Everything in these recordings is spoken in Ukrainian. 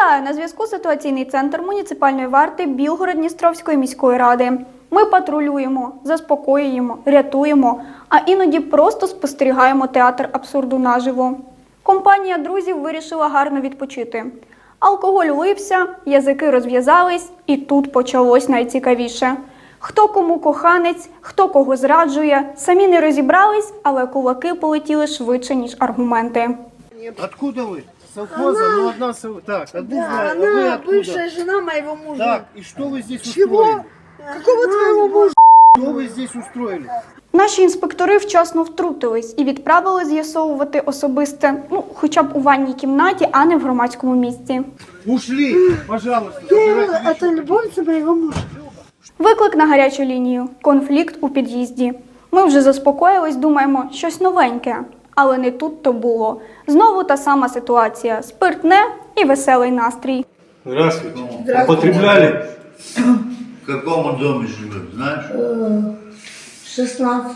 Вітаю на зв'язку ситуаційний центр муніципальної варти Білгород-Дністровської міської ради. Ми патрулюємо, заспокоюємо, рятуємо, а іноді просто спостерігаємо театр абсурду наживо. Компанія друзів вирішила гарно відпочити. Алкоголь лився, язики розв'язались, і тут почалось найцікавіше. Хто кому коханець, хто кого зраджує, самі не розібрались, але кулаки полетіли швидше, ніж аргументи. Откуда вы? С Совхоза? Ну одна сов- Так, одну знаю. А вы Она откуда? бывшая жена моего мужа. Так, и что вы здесь Чего? устроили? Какого твоего мужа? Что вы здесь устроили? Наші інспектори вчасно втрутились і відправили з'ясовувати особисте, ну хоча б у ванній кімнаті, а не в громадському місці. Ушли, пожалуйста. Ты- забирайте Это вещи. любовница моего мужа. Виклик на гарячу лінію, конфлікт у під'їзді. Ми вже заспокоїлись, думаємо, щось новеньке. Але не тут то було. Знову та сама ситуація: спиртне і веселий настрій. Здравствуйте. Употребляли? В каком он доме живет, знаешь? 16.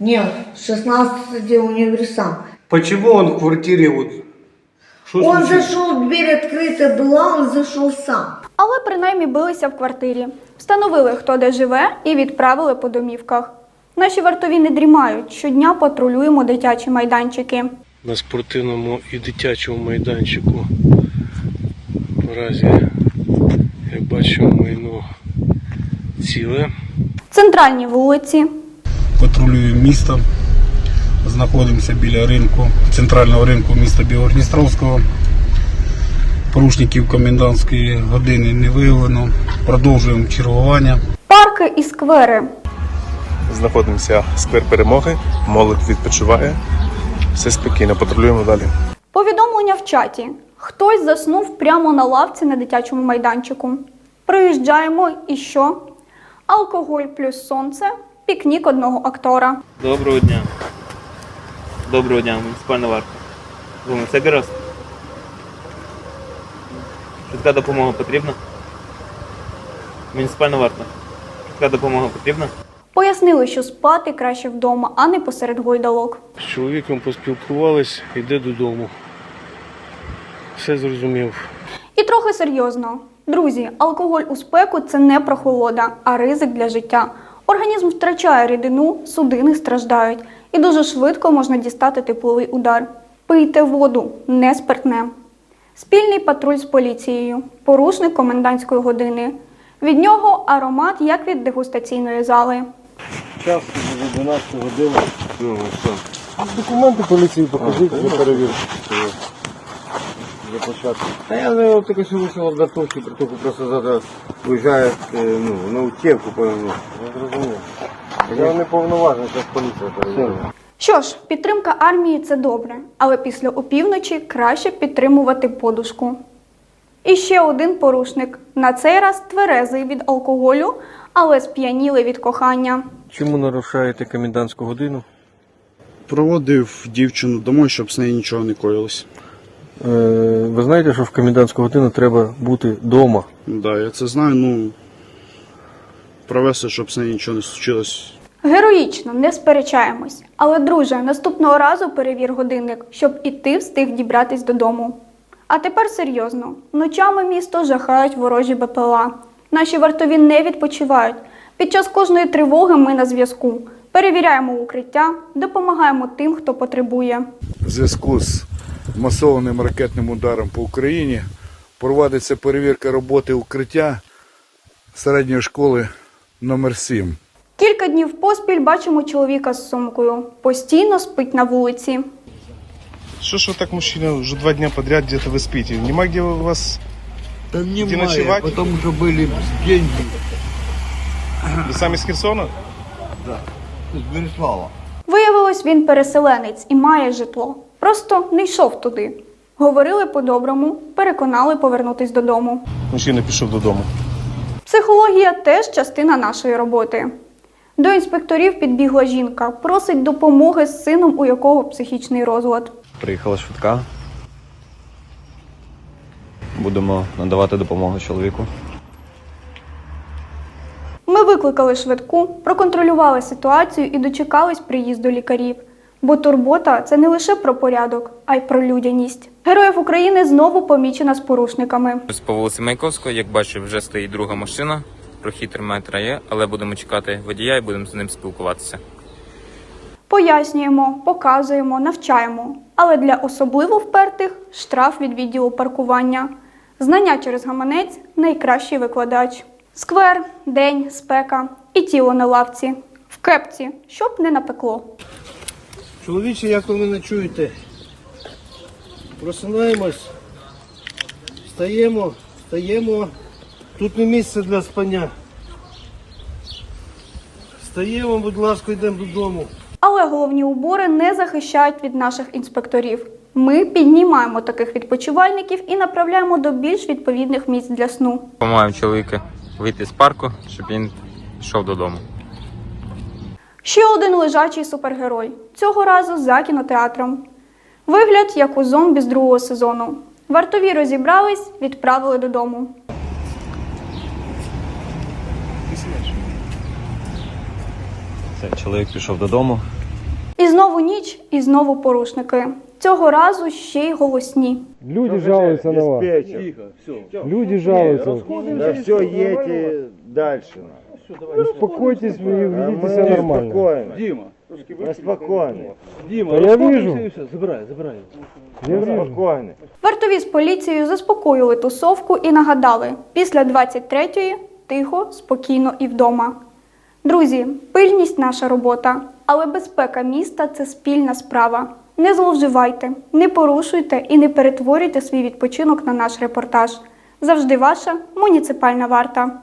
Нет, 16 где универсам. Почему он в квартире вот? Что Он случилось? зашел, дверь открыта была, он зашел сам. Але принаймні билися в квартирі, встановили, хто де живе, і відправили по домівках. Наші вартові не дрімають. Щодня патрулюємо дитячі майданчики. на спортивному і дитячому майданчику. Наразі, як бачимо, майно ціле. Центральні вулиці, патрулюємо місто. Знаходимося біля ринку, центрального ринку міста Білгородністровського. Порушників комендантської години не виявлено. Продовжуємо чергування. парки і сквери. Знаходимося сквер перемоги, молодь відпочиває. Все спокійно, патрулюємо далі. Повідомлення в чаті. Хтось заснув прямо на лавці на дитячому майданчику. Приїжджаємо і що? Алкоголь плюс сонце, пікнік одного актора. Доброго дня. Доброго дня, муніципальна варта. Ви все гаразд? Швидка допомога потрібна? Муніципальна варта. Швидка допомога потрібна? Пояснили, що спати краще вдома, а не посеред гойдалок. З чоловіком поспілкувались, йде додому. Все зрозумів. І трохи серйозно. Друзі, алкоголь у спеку це не прохолода, а ризик для життя. Організм втрачає рідину, судини страждають, і дуже швидко можна дістати тепловий удар. Пийте воду, не спиртне. Спільний патруль з поліцією, порушник комендантської години. Від нього аромат, як від дегустаційної зали. Час вже 12 година. Ну, що? Документи поліції покажіть для перевірки. Для початку. А я ну, только что вышел от готовки, только просто завтра уезжает э, ну, на утевку, по- ну, Я зрозумів. Я не повноважений, зараз поліція перевіряє. Що ж, підтримка армії це добре, але після опівночі краще підтримувати подушку. І ще один порушник. На цей раз тверезий від алкоголю, але сп'янілий від кохання. Чому нарушаєте комендантську годину? Проводив дівчину домой, щоб з нею нічого не коїлось. Е, ви знаєте, що в комендантську годину треба бути вдома. Да, я це знаю, ну провести, щоб з нею нічого не случилось. Героїчно, не сперечаємось. Але, друже, наступного разу перевір годинник, щоб і ти встиг дібратись додому. А тепер серйозно. Ночами місто жахають ворожі БПЛА. Наші вартові не відпочивають. Під час кожної тривоги ми на зв'язку. Перевіряємо укриття, допомагаємо тим, хто потребує. в зв'язку з масованим ракетним ударом по Україні проводиться перевірка роботи укриття середньої школи номер 7 Кілька днів поспіль бачимо чоловіка з сумкою. Постійно спить на вулиці. Що ж ви так, мужчина, вже два дня подряд где-то ви спите? Нема где у вас? Да не Где мая, ночевать? потому что были деньги Ви самі з Херсона? с Береслава. Виявилось, він переселенець і має житло. Просто не йшов туди. Говорили по-доброму, переконали повернутись додому. Мужчина пішов додому. Психологія теж частина нашої роботи. До інспекторів підбігла жінка, просить допомоги з сином, у якого психічний розлад. Приїхала швидка. Будемо надавати допомогу чоловіку. Ми викликали швидку, проконтролювали ситуацію і дочекались приїзду лікарів. Бо турбота це не лише про порядок, а й про людяність. Героїв України знову помічена з порушниками. По вулиці Маяковського, як бачив, вже стоїть друга машина. Прохід 3 метра є, але будемо чекати водія і будемо з ним спілкуватися. Пояснюємо, показуємо, навчаємо. Але для особливо впертих штраф від відділу паркування. Знання через гаманець найкращий викладач. Сквер, день, спека і тіло на лавці. В кепці, щоб не напекло. Чоловіче, як ви мене чуєте? Просинаємось, встаємо, встаємо. Тут не місце для спання. Встаємо, будь ласка, йдемо додому. Але головні убори не захищають від наших інспекторів. Ми піднімаємо таких відпочивальників і направляємо до більш відповідних місць для сну. Помагаємо чоловіка вийти з парку, щоб він йшов додому. Ще один лежачий супергерой. Цього разу за кінотеатром. Вигляд як у зомбі з другого сезону. Вартові розібрались, відправили додому. Все, чоловік пішов додому. І знову ніч, і знову порушники. Цього разу ще й голосні. Люди жалуються на вас. Люди жалуються. Да все, едьте дальше. Успокойтесь вы ведите себя нормально. Дима. Спокойно. Дима, я вижу. Забирай, забирай. Я вижу. Спокойно. Вартові з поліцією заспокоїли тусовку і нагадали: після 23-ї тихо, спокійно і вдома. Друзі, пильність наша робота, але безпека міста це спільна справа. Не зловживайте, не порушуйте і не перетворюйте свій відпочинок на наш репортаж. Завжди ваша муніципальна варта.